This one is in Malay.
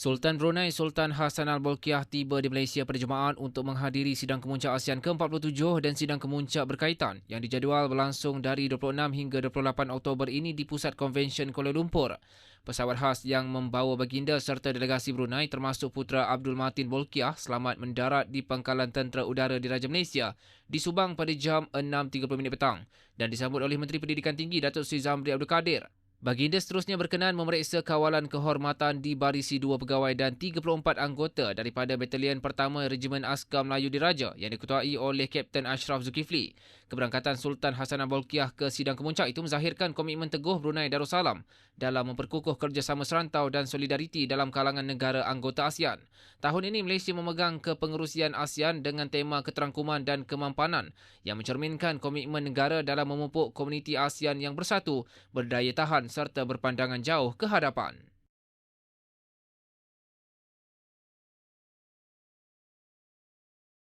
Sultan Brunei Sultan Hassan Al-Bolkiah tiba di Malaysia pada Jumaat untuk menghadiri sidang kemuncak ASEAN ke-47 dan sidang kemuncak berkaitan yang dijadual berlangsung dari 26 hingga 28 Oktober ini di Pusat Konvensyen Kuala Lumpur. Pesawat khas yang membawa baginda serta delegasi Brunei termasuk putera Abdul Matin Bolkiah selamat mendarat di Pangkalan Tentera Udara di Raja Malaysia di Subang pada jam 6.30 minit petang dan disambut oleh Menteri Pendidikan Tinggi Datuk Sri Zamri Abdul Kadir. Baginda seterusnya berkenan memeriksa kawalan kehormatan di barisi dua pegawai dan 34 anggota daripada Batalion Pertama Regimen Askar Melayu Diraja yang diketuai oleh Kapten Ashraf Zulkifli. Keberangkatan Sultan Hassan Abolkiah ke sidang kemuncak itu menzahirkan komitmen teguh Brunei Darussalam dalam memperkukuh kerjasama serantau dan solidariti dalam kalangan negara anggota ASEAN. Tahun ini Malaysia memegang kepengerusian ASEAN dengan tema keterangkuman dan kemampanan yang mencerminkan komitmen negara dalam memupuk komuniti ASEAN yang bersatu, berdaya tahan serta berpandangan jauh ke hadapan.